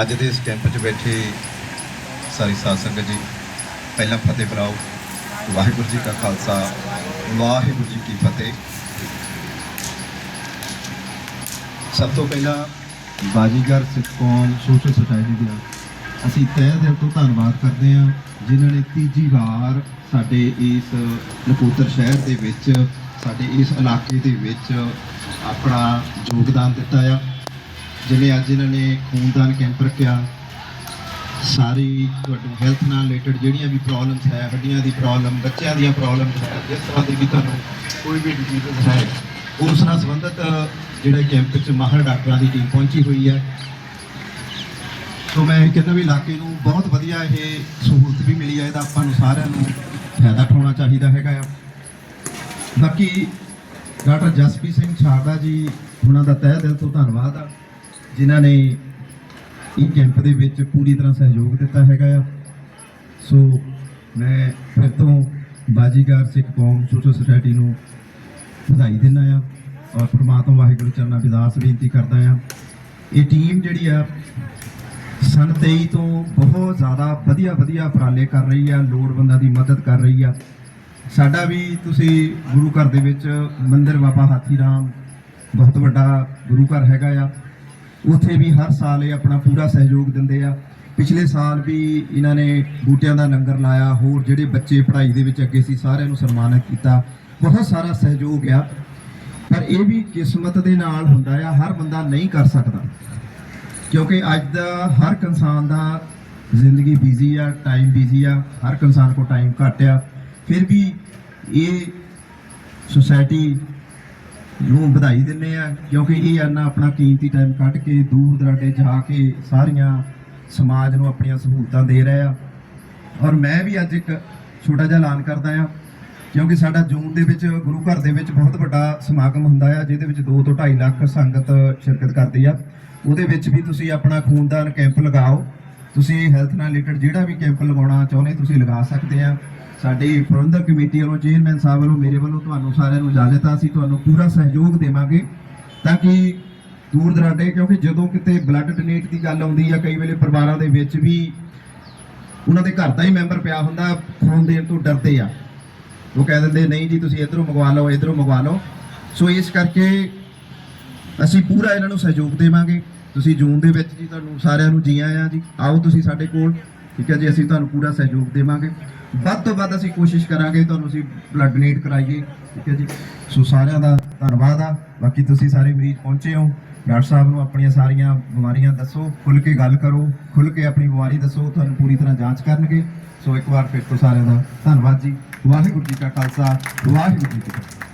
ਅੱਜ ਦੇ ਇਸ ਕੈਂਪ 'ਚ ਬੈਠੇ ਸਾਰੀ ਸਾਧ ਸੰਗਤ ਜੀ, ਪਹਿਲਾਂ ਫਤਿਹ ਬੁਲਾਓ ਵਾਹਿਗੁਰੂ ਜੀ ਕਾ ਖਾਲਸਾ, ਵਾਹਿਗੁਰੂ ਜੀ ਕੀ ਫਤਿਹ। ਸਭ ਤੋਂ ਪਹਿਲਾਂ ਬਾਜੀਗਰ ਸਿੱਖ ਕੌਮ ਸੋਸ਼ਲ ਸੁਸਾਇਟੀ ਦਾ ਅਸੀਂ ਤਹਿ ਦਿਲ ਤੋਂ ਧੰਨਵਾਦ ਕਰਦੇ ਹਾਂ, ਜਿਨ੍ਹਾਂ ਨੇ ਤੀਜੀ ਵਾਰ ਸਾਡੇ ਇਸ ਨਕੋਦਰ ਸ਼ਹਿਰ ਦੇ ਵਿੱਚ, ਸਾਡੇ ਇਸ ਇਲਾਕੇ ਦੇ ਵਿੱਚ ਆਪਣਾ ਯੋਗਦਾਨ ਦਿੱਤਾ ਆ। ਜਿਵੇਂ ਅੱਜ ਇਹਨਾਂ ਨੇ ਖੂਨਦਾਨ ਕੈਂਪ ਰੱਖਿਆ, ਸਾਰੀ ਤੁਹਾਡੀ ਹੈਲਥ ਨਾਲ ਰਿਲੇਟਡ ਜਿਹੜੀਆਂ ਵੀ ਪ੍ਰੋਬਲਮਸ ਹੈ, ਹੱਡੀਆਂ ਦੀ ਪ੍ਰੋਬਲਮ ਬੱਚਿਆਂ ਦੀਆਂ ਪ੍ਰੋਬਲਮਸ ਹੈ, ਜਿਸ ਤਰ੍ਹਾਂ ਦੀ ਵੀ ਤੁਹਾਨੂੰ ਕੋਈ ਵੀ ਡਿਜ਼ੀਜ਼ ਹੈ, ਉਸ ਨਾਲ ਸੰਬੰਧਿਤ ਜਿਹੜਾ ਕੈਂਪ 'ਚ ਮਾਹਰ ਡਾਕਟਰਾਂ ਦੀ ਟੀਮ ਪਹੁੰਚੀ ਹੋਈ ਹੈ। ਸੋ ਮੈਂ ਕਹਿੰਦਾ ਵੀ ਇਲਾਕੇ ਨੂੰ ਬਹੁਤ ਵਧੀਆ ਇਹ ਸਹੂਲਤ ਵੀ ਮਿਲੀ ਹੈ, ਇਹਦਾ ਆਪਾਂ ਨੂੰ ਸਾਰਿਆਂ ਨੂੰ ਫਾਇਦਾ ਉਠਾਉਣਾ ਚਾਹੀਦਾ ਹੈਗਾ ਆ। ਬਾਕੀ ਡਾਕਟਰ ਜਸਪੀਤ ਸਿੰਘ ਛਾੜਾ ਜੀ, ਉਹਨਾਂ ਦਾ ਤਹਿ ਦਿਲ ਤੋਂ ਧੰਨਵਾਦ ਆ। ਜਿਨ੍ਹਾਂ ਨੇ ਇਹ ਕੈਂਪ ਦੇ ਵਿੱਚ ਪੂਰੀ ਤਰ੍ਹਾਂ ਸਹਿਯੋਗ ਦਿੱਤਾ ਹੈਗਾ ਆ। ਸੋ ਮੈਂ ਫਿਰ ਤੋਂ ਬਾਜੀਗਰ ਸਿੱਖ ਕੌਮ ਸੋਸ਼ਲ ਸੁਸਾਇਟੀ ਨੂੰ ਵਧਾਈ ਦਿੰਦਾ ਆ ਔਰ ਪ੍ਰਮਾਤਮਾ ਵਾਹਿਗੁਰੂ ਚਰਨਾਂ ਅਰਦਾਸ ਬੇਨਤੀ ਕਰਦਾ ਆ। ਇਹ ਟੀਮ ਜਿਹੜੀ ਆ, ਸਨ 23 ਤੋਂ ਬਹੁਤ ਜ਼ਿਆਦਾ ਵਧੀਆ ਵਧੀਆ ਉਪਰਾਲੇ ਕਰ ਰਹੀ ਆ, ਲੋੜਵੰਦਾਂ ਦੀ ਮਦਦ ਕਰ ਰਹੀ ਆ। ਸਾਡਾ ਵੀ ਤੁਸੀਂ ਗੁਰੂ ਘਰ ਦੇ ਵਿੱਚ ਮੰਦਿਰ ਬਾਬਾ ਹਾਥੀ ਰਾਮ ਬਹੁਤ ਵੱਡਾ ਗੁਰੂ ਘਰ ਹੈਗਾ ਆ। ਉੱਥੇ ਵੀ ਹਰ ਸਾਲ ਇਹ ਆਪਣਾ ਪੂਰਾ ਸਹਿਯੋਗ ਦਿੰਦੇ ਆ। ਪਿਛਲੇ ਸਾਲ ਵੀ ਇਹਨਾਂ ਨੇ ਬੂਟਿਆਂ ਦਾ ਲੰਗਰ ਲਾਇਆ, ਹੋਰ ਜਿਹੜੇ ਬੱਚੇ ਪੜ੍ਹਾਈ ਦੇ ਵਿੱਚ ਅੱਗੇ ਸੀ ਸਾਰਿਆਂ ਨੂੰ ਸਨਮਾਨਿਤ ਕੀਤਾ। ਬਹੁਤ ਸਾਰਾ ਸਹਿਯੋਗ ਆ। ਪਰ ਇਹ ਵੀ ਕਿਸਮਤ ਦੇ ਨਾਲ ਹੁੰਦਾ ਆ, ਹਰ ਬੰਦਾ ਨਹੀਂ ਕਰ ਸਕਦਾ। ਕਿਉਂਕਿ ਅੱਜ ਦਾ ਹਰ ਇਨਸਾਨ ਦਾ ਜ਼ਿੰਦਗੀ ਬਿਜ਼ੀ ਆ ਟਾਈਮ ਬਿਜ਼ੀ ਆ, ਹਰ ਇਨਸਾਨ ਕੋਲ ਟਾਈਮ ਘੱਟ ਆ। ਫਿਰ ਵੀ ਇਹ ਸੁਸਾਇਟੀ ਨੂੰ ਵਧਾਈ ਦਿੰਨੇ ਆ, ਕਿਉਂਕਿ ਇਹ ਆਨਾ ਆਪਣਾ ਕੀਮਤੀ ਟਾਈਮ ਕੱਢ ਕੇ, ਦੂਰ ਦਰਾਡੇ ਜਾ ਕੇ ਸਾਰੀਆਂ ਸਮਾਜ ਨੂੰ ਆਪਣੀਆਂ ਸਹੂਲਤਾਂ ਦੇ ਰਹੇ ਆ। ਔਰ ਮੈਂ ਵੀ ਅੱਜ ਇੱਕ ਛੋਟਾ ਜਿਹਾ ਐਲਾਨ ਕਰਦਾ ਆ, ਕਿਉਂਕਿ ਸਾਡਾ ਜੂਨ ਦੇ ਵਿੱਚ, ਗੁਰੂ ਘਰ ਦੇ ਵਿੱਚ ਬਹੁਤ ਵੱਡਾ ਸਮਾਗਮ ਹੁੰਦਾ ਆ, ਜਿਹਦੇ ਵਿੱਚ 2 ਤੋਂ 2.5 ਲੱਖ ਸੰਗਤ ਸ਼ਿਰਕਤ ਕਰਦੀ ਆ। ਉਹਦੇ ਵਿੱਚ ਵੀ ਤੁਸੀਂ ਆਪਣਾ ਖੂਨਦਾਨ ਕੈਂਪ ਲਗਾਓ। ਤੁਸੀਂ ਹੈਲਥ ਨਾਲ ਰਿਲੇਟਡ ਜਿਹੜਾ ਵੀ ਕੈਂਪ ਲਗਾਉਣਾ ਚਾਹੁੰਦੇ, ਤੁਸੀਂ ਲਗਾ ਸਕਦੇ ਆ। ਸਾਡੀ ਪ੍ਰਬੰਧਕ ਕਮੇਟੀ ਵੱਲੋਂ ਚੇਅਰਮੈਨ ਸਾਹਿਬ ਵੱਲੋਂ, ਮੇਰੇ ਵੱਲੋਂ ਤੁਹਾਨੂੰ ਸਾਰਿਆਂ ਨੂੰ ਇਜਾਜ਼ਤ ਆ। ਅਸੀਂ ਤੁਹਾਨੂੰ ਪੂਰਾ ਸਹਿਯੋਗ ਦੇਵਾਂਗੇ ਤਾਂ ਕਿ ਦੂਰ ਦਰਾਡੇ, ਕਿਉਂਕਿ ਜਦੋਂ ਕਿਤੇ ਬਲੱਡ ਡੋਨੇਟ ਦੀ ਗੱਲ ਆਉਂਦੀ ਆ, ਕਈ ਵੇਲੇ ਪਰਿਵਾਰਾਂ ਦੇ ਵਿੱਚ ਵੀ ਉਹਨਾਂ ਦੇ ਘਰ ਦਾ ਹੀ ਮੈਂਬਰ ਪਿਆ ਹੁੰਦਾ, ਖੂਨ ਦੇਣ ਤੋਂ ਡਰਦੇ ਆ। ਉਹ ਕਹਿ ਦਿੰਦੇ, ਨਹੀਂ ਜੀ, ਤੁਸੀਂ ਇਧਰੋਂ ਮੰਗਵਾ ਲਓ, ਇਧਰੋਂ ਮੰਗਵਾ ਲਓ। ਸੋ ਇਸ ਕਰਕੇ ਅਸੀਂ ਪੂਰਾ ਇਹਨਾਂ ਨੂੰ ਸਹਿਯੋਗ ਦੇਵਾਂਗੇ। ਤੁਸੀਂ ਜੂਨ ਦੇ ਵਿੱਚ ਜੀ, ਤੁਹਾਨੂੰ ਸਾਰਿਆਂ ਨੂੰ ਜੀ ਆਇਆਂ ਜੀ। ਆਓ ਤੁਸੀਂ ਸਾਡੇ ਕੋਲ। ਠੀਕ ਹੈ ਜੀ, ਅਸੀਂ ਤੁਹਾਨੂੰ ਪੂਰਾ ਸਹਿਯੋਗ ਦੇਵਾਂਗੇ। ਵੱਧ ਤੋਂ ਵੱਧ ਅਸੀਂ ਕੋਸ਼ਿਸ਼ ਕਰਾਂਗੇ, ਤੁਹਾਨੂੰ ਅਸੀਂ ਬਲੱਡ ਡੋਨੇਟ ਕਰਾਈਏ, ਠੀਕ ਹੈ ਜੀ। ਸੋ ਸਾਰਿਆਂ ਦਾ ਧੰਨਵਾਦ ਆ। ਬਾਕੀ ਤੁਸੀਂ ਸਾਰੇ ਮਰੀਜ਼ ਪਹੁੰਚੇ ਹੋ। ਡਾਕਟਰ ਸਾਹਿਬ ਨੂੰ ਆਪਣੀਆਂ ਸਾਰੀਆਂ ਬਿਮਾਰੀਆਂ ਦੱਸੋ ਖੁੱਲ ਕੇ ਗੱਲ ਕਰੋ ਖੁੱਲ ਕੇ ਆਪਣੀ ਬਿਮਾਰੀ ਦੱਸੋ, ਤੁਹਾਨੂੰ ਪੂਰੀ ਤਰ੍ਹਾਂ ਜਾਂਚ ਕਰਨਗੇ। ਸੋ ਇੱਕ ਵਾਰ ਫਿਰ ਤੋਂ ਸਾਰਿਆਂ ਦਾ ਧੰਨਵਾਦ ਜੀ। ਵਾਹਿਗੁਰੂ ਜੀ ਕਾ ਖਾਲਸਾ, ਵਾਹਿਗੁਰੂ ਜੀ ਕੀ ਫਤਿਹ।